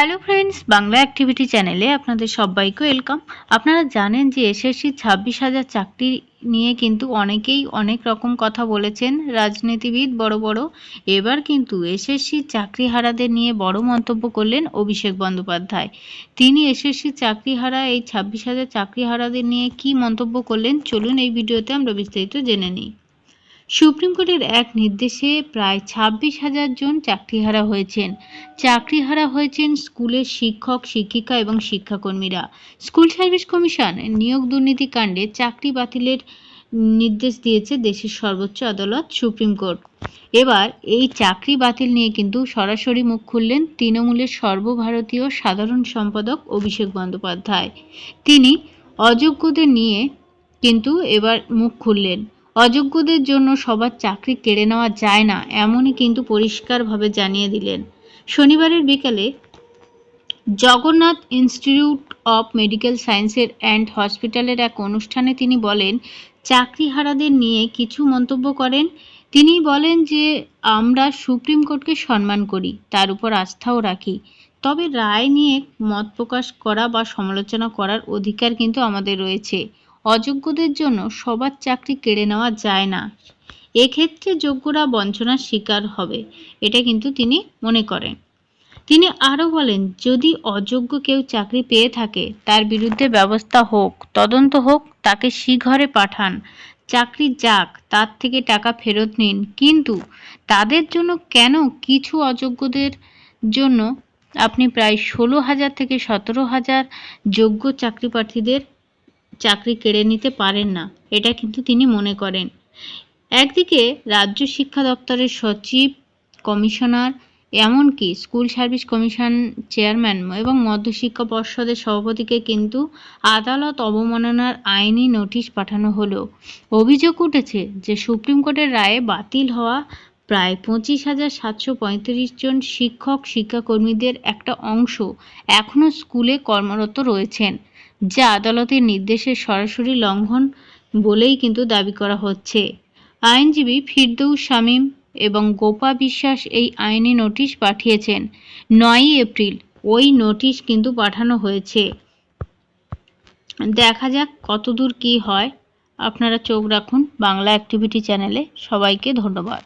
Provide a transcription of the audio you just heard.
Hello friends Bangla activity চ্যানেলে আপনাদের সবাইকে ওয়েলকাম আপনারা জানেন যে এসএসসি ছাব্বিশ হাজার চাকরি নিয়ে কিন্তু অনেকেই অনেক রকম কথা বলেছেন, রাজনীতিবিদ বড় বড়। এবার কিন্তু এসএসসি চাকরিহারাদের নিয়ে বড় মন্তব্য করলেন অভিষেক বন্দ্যোপাধ্যায়। তিনি এসএসসি চাকরিহারা, এই ছাব্বিশ হাজার চাকরিহারাদের নিয়ে কি মন্তব্য করলেন, চলুন এই ভিডিওতে আমরা বিস্তারিত জেনে নিই। সুপ্রিম কোর্টের এক নির্দেশে প্রায় ছাব্বিশ হাজার জন চাকরিহারা হয়েছেন। চাকরিহারা হয়েছেন স্কুলের শিক্ষক, শিক্ষিকা এবং শিক্ষাকর্মীরা। স্কুল সার্ভিস কমিশন নিয়োগ দুর্নীতি কাণ্ডে চাকরি বাতিলের নির্দেশ দিয়েছে দেশের সর্বোচ্চ আদালত সুপ্রিম কোর্ট। এবার এই চাকরি বাতিল নিয়ে কিন্তু সরাসরি মুখ খুললেন তৃণমূলের সর্বভারতীয় সাধারণ সম্পাদক অভিষেক বন্দ্যোপাধ্যায়। তিনি অযোগ্যদের নিয়ে কিন্তু এবার মুখ খুললেন। অযোগ্যদের জন্য সবার চাকরি কেড়ে নেওয়া যায় না, এমনই কিন্তু পরিষ্কারভাবে জানিয়ে দিলেন। শনিবারের বিকালে জগন্নাথ ইনস্টিটিউট অফ মেডিকেল সায়েন্সের অ্যান্ড হসপিটালের এক অনুষ্ঠানে তিনি বলেন, চাকরিহারাদের নিয়ে কিছু মন্তব্য করেন। তিনি বলেন যে, আমরা সুপ্রিম কোর্টকে সম্মান করি, তার উপর আস্থাও রাখি। তবে রায় নিয়ে মত প্রকাশ করা বা সমালোচনা করার অধিকার কিন্তু আমাদের রয়েছে। অযোগ্যদের জন্য সবার চাকরি কেড়ে নেওয়া যায় না। এক্ষেত্রে যোগ্যরা বঞ্চনার শিকার হবে, এটা কিন্তু তিনি মনে করেন। তিনি আরও বলেন, যদি অযোগ্য কেউ চাকরি পেয়ে থাকে, তার বিরুদ্ধে ব্যবস্থা হোক, তদন্ত হোক, তাকে শিঘরে পাঠান। চাকরি যাক, তার থেকে টাকা ফেরত নিন। কিন্তু তাদের জন্য কেন কিছু অযোগ্যদের জন্য আপনি প্রায় ষোলো হাজার থেকে সতেরো হাজার যোগ্য চাকরি প্রার্থীদের চাকরি কেড়ে নিতে পারেন না, এটা কিন্তু তিনি মনে করেন। একদিকে রাজ্য শিক্ষা দপ্তরের সচিব, কমিশনার, এমনকি স্কুল সার্ভিস কমিশন চেয়ারম্যান এবং মধ্যশিক্ষা পর্ষদের সভাপতিকে কিন্তু আদালত অবমাননার আইনি নোটিশ পাঠানো হলো। অভিযোগ উঠেছে যে সুপ্রিম কোর্টের রায়ে বাতিল হওয়া প্রায় পঁচিশ হাজার সাতশো পঁয়ত্রিশ জন শিক্ষক, শিক্ষাকর্মীদের একটা অংশ এখনও স্কুলে কর্মরত রয়েছেন, যা আদালতের নির্দেশের সরাসরি লঙ্ঘন বলেই কিন্তু দাবি করা হচ্ছে। আইনজীবী ফিরদৌস শামীম এবং গোপা বিশ্বাস এই আইনি নোটিশ পাঠিয়েছেন। নয়ই এপ্রিল ওই নোটিশ কিন্তু পাঠানো হয়েছে। দেখা যাক কতদূর কি হয়। আপনারা চোখ রাখুন বাংলা অ্যাক্টিভিটি চ্যানেলে। সবাইকে ধন্যবাদ।